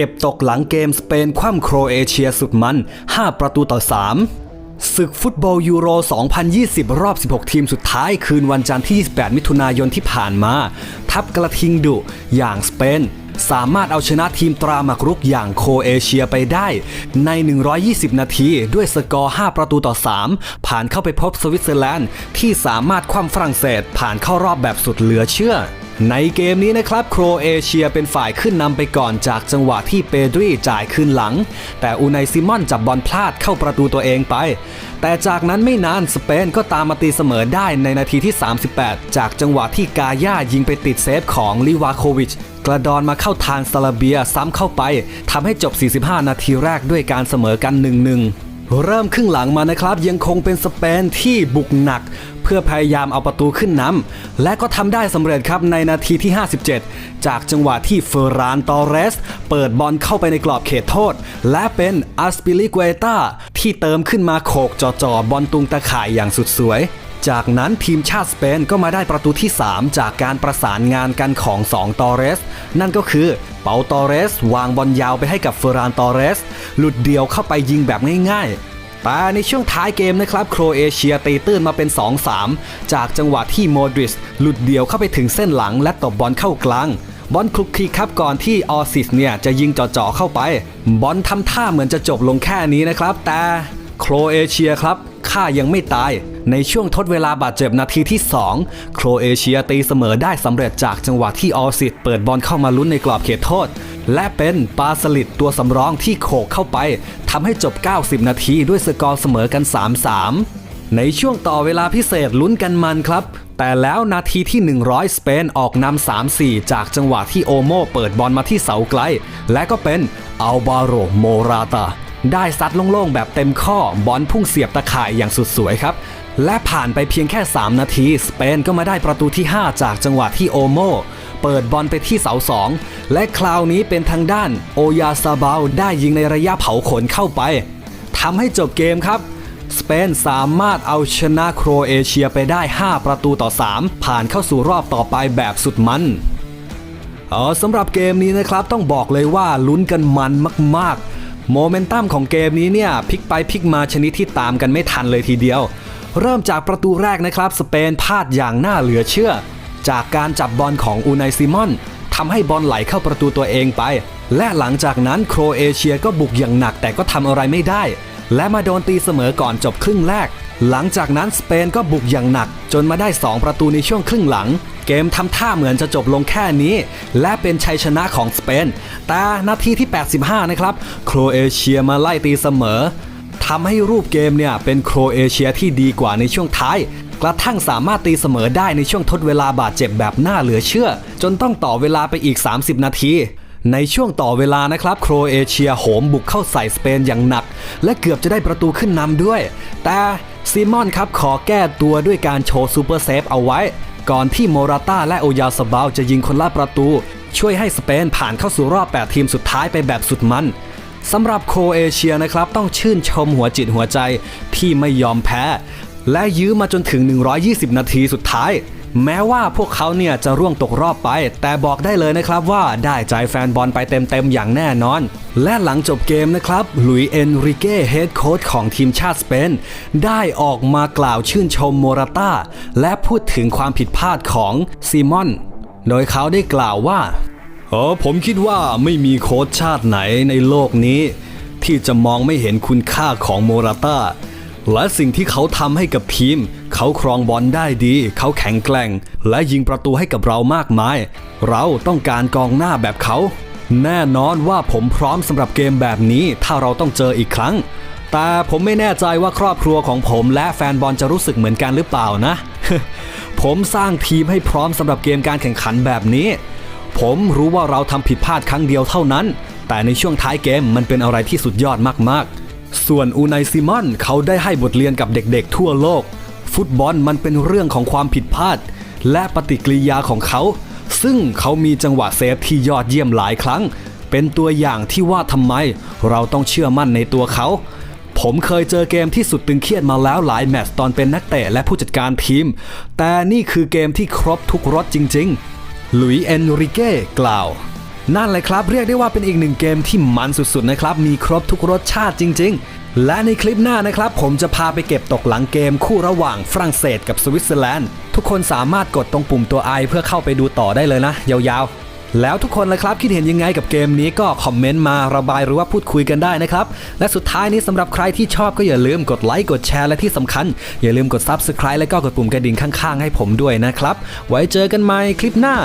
เก็บตกหลังเกมสเปนคว่ำโครเอเชียสุดมัน 5 ประตูต่อ 3ศึกฟุตบอลยูโร 2020 รอบ 16 ทีมสุดท้ายคืนวันจันทร์ที่ 28 มิถุนายนที่ผ่านมา ทัพกระทิงดุอย่างสเปน สามารถเอาชนะทีมตราหมักรุกอย่างโครเอเชียไปได้ ใน 120 นาทีด้วยสกอร์ 5 ประตูต่อ 3 ผ่านเข้าไปพบสวิตเซอร์แลนด์ ที่สามารถคว่ำฝรั่งเศสผ่านเข้ารอบแบบสุดเหลือเชื่อ ในเกมนี้นะครับโครเอเชียเป็นฝ่ายขึ้นนำไปก่อนจากจังหวะที่เปดรีจ่ายคืนหลัง แต่อูไนซิมอนจับบอลพลาดเข้าประตูตัวเองไป แต่จากนั้นไม่นานสเปนก็ตามมาตีเสมอได้ในนาทีที่ 38 จากจังหวะที่กาย่ายิงไปติดเซฟของลิวาโควิชกระดอนมาเข้าทางซาลาเบียซ้ำเข้าไปทำให้จบ 45 นาทีแรกด้วยการเสมอกัน 1-1 เริ่มครึ่งหลังมานะครับ ยังคงเป็นสเปนที่บุกหนัก เพื่อพยายามเอาประตูขึ้นนำและก็ทำได้สำเร็จครับในนาทีที่ 57 จากจังหวะที่เฟอร์รานตอเรส เปิดบอลเข้าไปในกรอบเขตโทษ และเป็นอัสปิลิกเวตาที่เติมขึ้นมาโขกจ่อๆบอลตุงตะข่ายอย่างสุดสวย จากนั้นทีมชาติสเปนก็มาได้ประตูที่ 3 จากการประสานงานกันของ 2 ตอเรส นั่นก็คือเปาตอเรส วางบอลยาวไปให้กับเฟอรานตอเรส หลุดเดียวเข้าไปยิงแบบง่ายๆ แต่ในช่วงท้ายเกมนะครับโครเอเชียตีตื้นมาเป็น 2-3 จากจังหวะที่โมดริสหลุดเดียวเข้าไปถึงเส้นหลังและตบบอลเข้ากลางบอลคลุกคลีครับก่อนที่ออซิสเนี่ยจะยิงจ่อๆเข้าไป บอลทำท่าเหมือนจะจบลงแค่นี้นะครับ แต่โครเอเชียครับ ข้ายังไม่ตาย ในช่วงทดเวลาบาดเจ็บนาทีที่ 2 โครเอเชียตีเสมอได้สำเร็จจากจังหวะที่ออซิสเปิดบอลเข้ามาลุ้นในกรอบเขตโทษ และเป็นปาสลิดตัวสำรองที่โขกเข้าไปทำให้จบ 90 นาทีด้วยสกอร์เสมอกัน 3-3 ในช่วงต่อเวลาพิเศษลุ้นกันมันครับแต่แล้วนาทีที่ 100 สเปนออกนำ 3-4 จากจังหวะที่โอโมเปิดบอลมาที่เสาไกล และก็เป็นอัลบาโรโมราตา ได้ซัดโล่งๆ แบบเต็มข้อบอลพุ่งเสียบตะข่ายอย่างสุดสวยครับ และผ่านไปเพียงแค่ 3 นาที สเปนก็มาได้ประตูที่ 5 จากจังหวะที่โอโมเปิดบอลไปที่เสาสองและคราวนี้เป็นทางด้านโอยาซาบาลได้ยิงในระยะเผาขนเข้าไปทำให้จบเกมครับสเปนสามารถเอาชนะโครเอเชียไปได้ 5 ประตูต่อ 3 ผ่านเข้าสู่รอบต่อไปแบบสุดมันเออสำหรับเกมนี้นะครับต้องบอกเลยว่าลุ้นกันมันมากๆ โมเมนตัมของเกมนี้เนี่ยพลิกไปพลิกมาชนิดที่ตามกันไม่ทันเลยทีเดียว เริ่มจากประตูแรกนะครับสเปนพลาดอย่างน่าเหลือเชื่อ จากการจับบอลของอูไนซิมอนทำให้บอลไหลเข้าประตูตัวเองไป และหลังจากนั้นโครเอเชียก็บุกอย่างหนักแต่ก็ทำอะไรไม่ได้ และมาโดนตีเสมอก่อนจบครึ่งแรก หลังจากนั้นสเปนก็บุกอย่างหนัก จนมาได้ 2 ประตูในช่วงครึ่งหลัง เกมทำท่าเหมือนจะจบลงแค่นี้ และเป็นชัยชนะของสเปน แต่นาทีที่ 85 นะครับ โครเอเชียมาไล่ตีเสมอทำให้รูปเกมเนี่ยเป็นโครเอเชียที่ดีกว่าในช่วงท้าย กระทั่งสามารถตีเสมอได้ในช่วงทดเวลาบาดเจ็บแบบน่าเหลือเชื่อ จนต้องต่อเวลาไปอีก 30 นาทีในช่วงต่อเวลานะครับ โครเอเชียโหมบุกเข้าใส่สเปนอย่างหนัก และเกือบจะได้ประตูขึ้นนำด้วย แต่ซีมอนครับขอแก้ตัวด้วยการโชว์ซูเปอร์เซฟเอาไว้ ก่อนที่โมราต้าและโอยาสบาลจะยิงคนละประตู ช่วยให้สเปนผ่านเข้าสู่รอบ 8 ทีมสุดท้ายไปแบบสุดมันสำหรับโคเอเชียนะครับต้องชื่นชมหัวจิตหัวใจที่ไม่ยอมแพ้ และยื้อมาจนถึง 120 นาทีสุดท้าย แม้ว่าพวกเขาเนี่ยจะร่วงตกรอบไป แต่บอกได้เลยนะครับว่าได้ใจแฟนบอลไปเต็มๆอย่างแน่นอน และหลังจบเกมนะครับหลุยเอนริเก้เฮดโค้ชของทีมชาติสเปน ได้ออกมากล่าวชื่นชมโมราต้า และพูดถึงความผิดพลาดของซีมอน โดยเขาได้กล่าวว่าเออผมคิดว่าไม่มีโค้ชชาติไหนในโลกนี้ ที่จะมองไม่เห็นคุณค่าของโมราต้า และสิ่งที่เขาทำให้กับทีม เขาครองบอลได้ดี เขาแข็งแกร่ง และยิงประตูให้กับเรามากมาย เราต้องการกองหน้าแบบเขา แน่นอนว่าผมพร้อมสำหรับเกมแบบนี้ถ้าเราต้องเจออีกครั้ง แต่ผมไม่แน่ใจว่าครอบครัวของผมและแฟนบอลจะรู้สึกเหมือนกันหรือเปล่านะ ผมสร้างทีมให้พร้อมสำหรับเกมการแข่งขันแบบนี้ ผมรู้ว่าเราทำผิดพลาดครั้งเดียวเท่านั้น แต่ในช่วงท้ายเกมมันเป็นอะไรที่สุดยอดมากๆ ส่วนอูไนซิมอนเขาได้ให้บทเรียนกับเด็กๆ ทั่วโลก ฟุตบอลมันเป็นเรื่องของความผิดพลาด และปฏิกิริยาของเขา ซึ่งเขามีจังหวะเซฟที่ยอดเยี่ยมหลายครั้ง เป็นตัวอย่างที่ว่าทำไม เราต้องเชื่อมั่นในตัวเขา ผมเคยเจอเกมที่สุดตึงเครียดมาแล้วหลายแมตช์ตอนเป็นนักเตะและผู้จัดการทีม แต่นี่คือเกมที่ครบทุกรสจริง ๆ หลุยเอนริเก้กล่าว นั่นเลยครับเรียกได้ว่าเป็นอีกหนึ่งเกมที่มันสุดๆนะครับ มีครบทุกรสชาติจริง ๆ และในคลิปหน้านะครับ ผมจะพาไปเก็บตกหลังเกมคู่ระหว่างฝรั่งเศสกับสวิตเซอร์แลนด์ ทุกคนสามารถกดตรงปุ่มตัว I เพื่อเข้าไปดูต่อได้เลยนะ ยาวๆ แล้วทุกคนเลยครับคิดเห็นยังไงกับเกมนี้ก็คอมเมนต์มาระบายหรือว่าพูดคุยกันได้นะครับ และสุดท้ายนี้สำหรับใครที่ชอบก็อย่าลืมกดไลค์กดแชร์และที่สำคัญ อย่าลืมกด Subscribe และก็กดปุ่มกระดิ่งข้างๆ ให้ผมด้วยนะครับ ไว้เจอกันใหม่คลิปหน้า